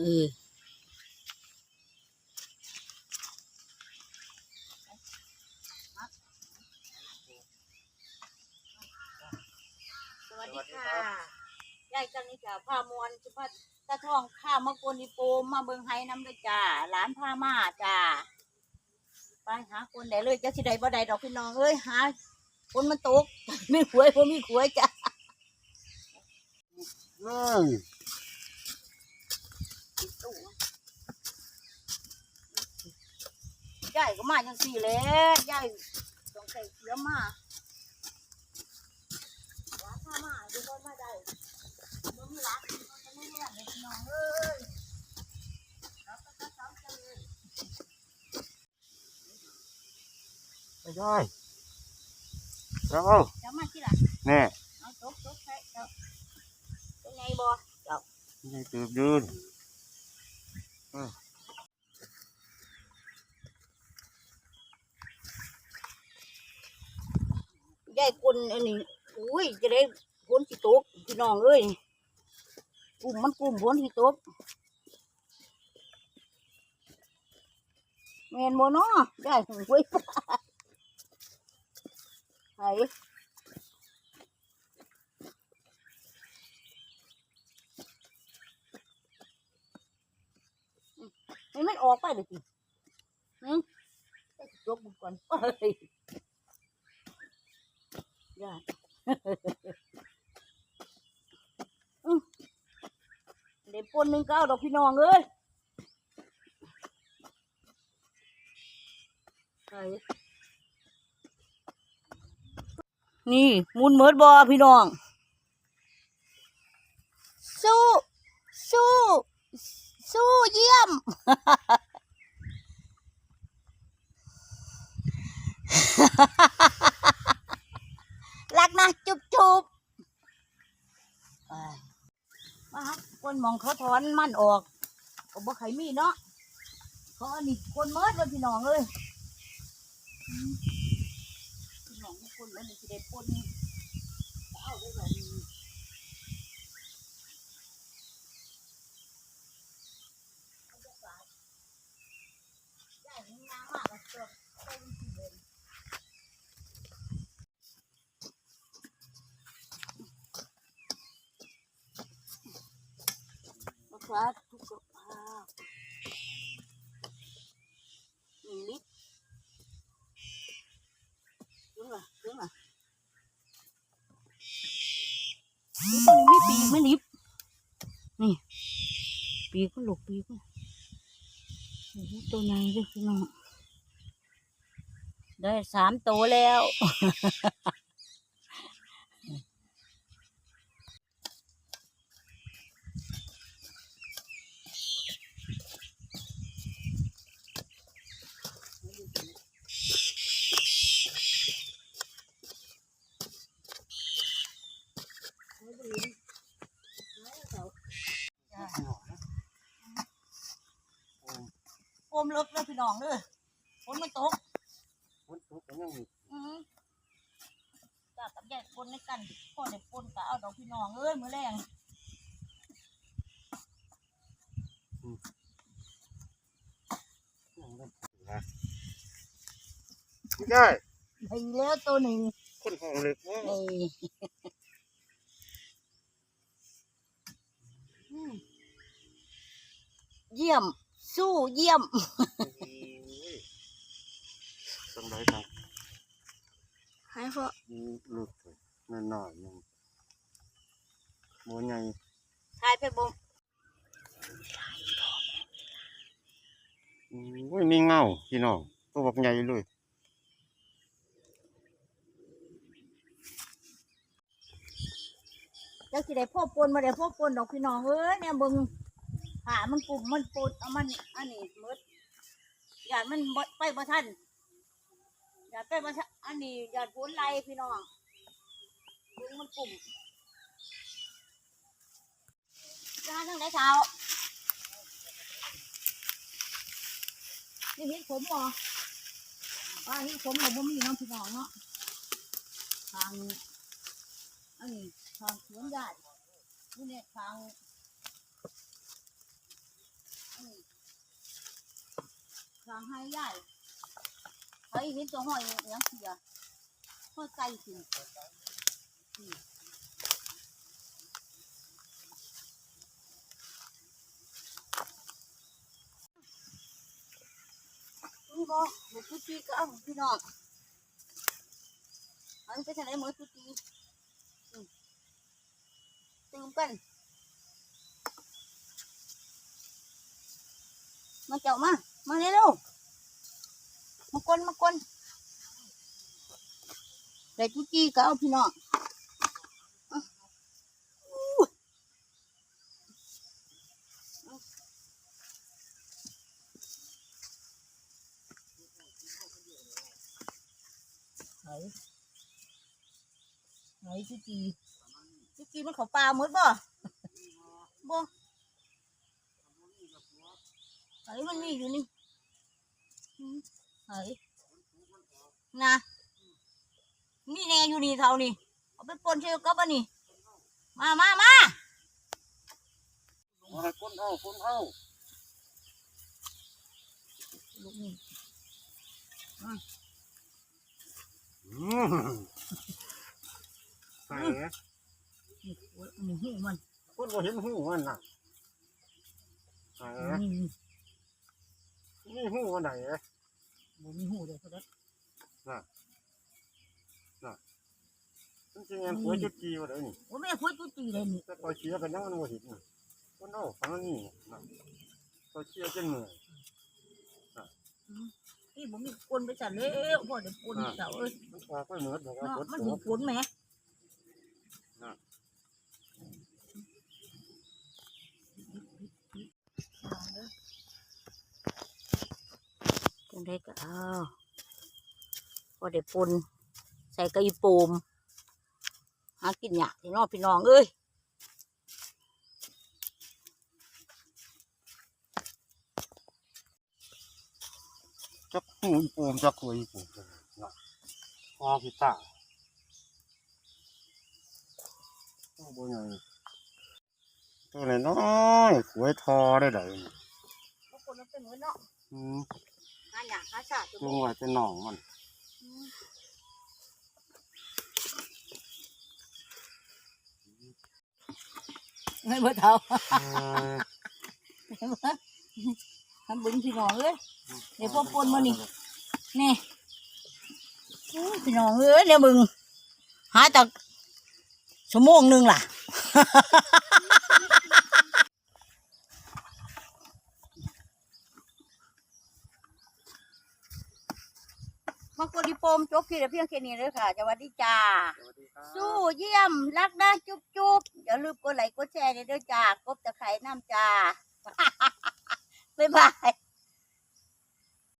เออสวัสดีค่ะยายจังนี่จ้ะพามวนสุภาพตาทองข้ามากวนอีโปมมาเบิงไห้น้ำด้วยจ้าหลานพามาจ้าไปหาคนไหนเลยจะสิใดบ่ใดดอกพี่น้องเอ้ยหาคนมันตกไม่หวยผมมีหวยจ้านั่ งยายก็มาจังสี่แหล้วยายต้องใส่เสือมาหลานพามาดูคนมาได้บ่มีหลานมันไม่เลี้ยงเลยพี่น้องเอ้ยเอาไปซะสามเจ้าเลยไม่ได้แล้วเดี๋ยวมาที่หลังแน่เอาจกจกใส่เจ้าเป็นไงบ่เจ้านี่ตื่นยืนยา ยคนอันนี้อุ้ยจะได้พ้นสิตกพี่น้องเอ้ยกลุ่มมันกลุ่มพ้นสิตกแมนโมนาะได้หวยไห้ให้มันออกไปเลยสิฮึได้สิจกบุกก่อนเฮ้ ยอื้อเดี๋ยวปนหนึ่งเก้าดอกพี่น้องเอ้ยนี่มุนเมิดบอพี่น้อง สู้ สู้ สู้เยี่ยมรักนะจุบจุบไปมาครับคน มองเขาถอนมันออกก็บ่ใครมีเนาะเขาอันนี้คนเมิดเลยพี่น้องเลยพี่น้องคนแล้วนี่สิได้ปนเอาได้แบบนี้บรรยากาศได้งามมากเลยเจ้าเต็มที่เลย นะคะทุกภาพมีลิตรถึงอะถึงอะนี่ตัวนี้มีปีกไม่ลิบนี่ ปีกก็หลกปีกก็ตัวไหนเด้อพี่น้องได้สามตัวแล้ว โอ มเลิกแล้วพี่น้องเด้อฝนมันตกคนทุกข์ก็ยังมีอือจ้ากับแยกคนในกันพ่อเด็กคนก็เอาดอกพี่น้องเอ้ยมือแรงนะไม่ได้ไปแล้วตัวหนึ่งคนห้องเล็กว่า นี่อืมเยี่ยม สู้ เยี่ยมต้องได้ทางให้พ่อลูกนั่นหน่อยยังโมใหญ่ทายไปบ่มโอ้ยนี่เงาพี่น้องตัวบักใหญ่เลยจักสิได้พ่อปนมาได้พ่อปนดอกพี่น้องเอ้ยเนี่ยเบิ่ง ขามันกลุ่มมันปนเอามันอันนี้หมดอย่ามันบ่ไปบ่ทันอย่าไปบ่ทันอันนี้อย่าฝนไหลพี่น้องเบิ่งมันกลุ่มจะหาทางไหนเช้านี่เห็นผมบ่ว่าเห็นผมเราบ่มีน้องพี่น้องเนาะทางอันนี้ทางสวนใหญ่นี่เนี่ยทาง ทางให้ใหญ่เฮ้ยเห็นตัวห้อยยังเสียห้อยไก่สินี่บ่หมูกุจีก็เอาพี่น้องอันนี้เป็นอะไรหมูกุจีอืมตื่มกันมาเจ้ามา มาเร็วๆมากวนมากวนใส่กุจีก็เอาพี่น้องอะอู้ไหนไหนกุจีกุจีมันเขาปลาหมดบ่บ่ ไอ้มันมีอยู่นี่อืมไอ้นะมีแน่อยู่นี่เท่านี่เอาไปปนเชื่อกับอันนี้มามามามาให้คนเอาคนเอาลูกนี่อืมใส่นี่โอ้ยอันนี้หูมันคนบ่เห็นหูมันน่ะใส่ นี่นี่นี่หูมันไหนบ่มีหูเลยเขาได้จริงๆมันควรจุดจีว่าได้นี่โอ้แม่คุยจุจีเลยนี่แต่ต่อยเชียร์กันยังมันบ่เห็นน่ะคนเอาฟังนี่น่ะต่อยเชียร์จนเหนื่อยนี่ผมมีปนไปจัดแล้วพ่อเดี๋ยวปนเจ้าเอ้ยมันออกไปเหมือนบอกว่าเนาะฝนมันตหูกปนไหม ได้ก็เอาพอได้ปนใส่กระอีโปมหากินหยากพี่น้องพี่น้องเอ้ยจักหูอีปูมจักหัวอีปูมนะพอพิตาโอ้บ่ใหญ่ตัวน้อยๆขวยทอได้ไหนอืม หาหยากหาชาติลงไว้เป็นหนองมันไม่เบื่อเท่าเออทำบึงพี่น้องเอ้ยเดี๋ยวพ่อปนมานี่นี่โอ้ยพี่น้องเอ้ยเดี๋ยวบึงหาจากชั่วโมงหนึ่งล่ะ มังกรดิโปมจบที่เพียงแค่นี้เลยค่ะสวัสดีจ้า สวัสดีครับสู้เยี่ยม รักนะจุ๊บจุ๊บอย่าลืมกดไลค์กดแชร์ด้วยจ้ากบตะไคร่น้ำจ้าบ๊ายบาย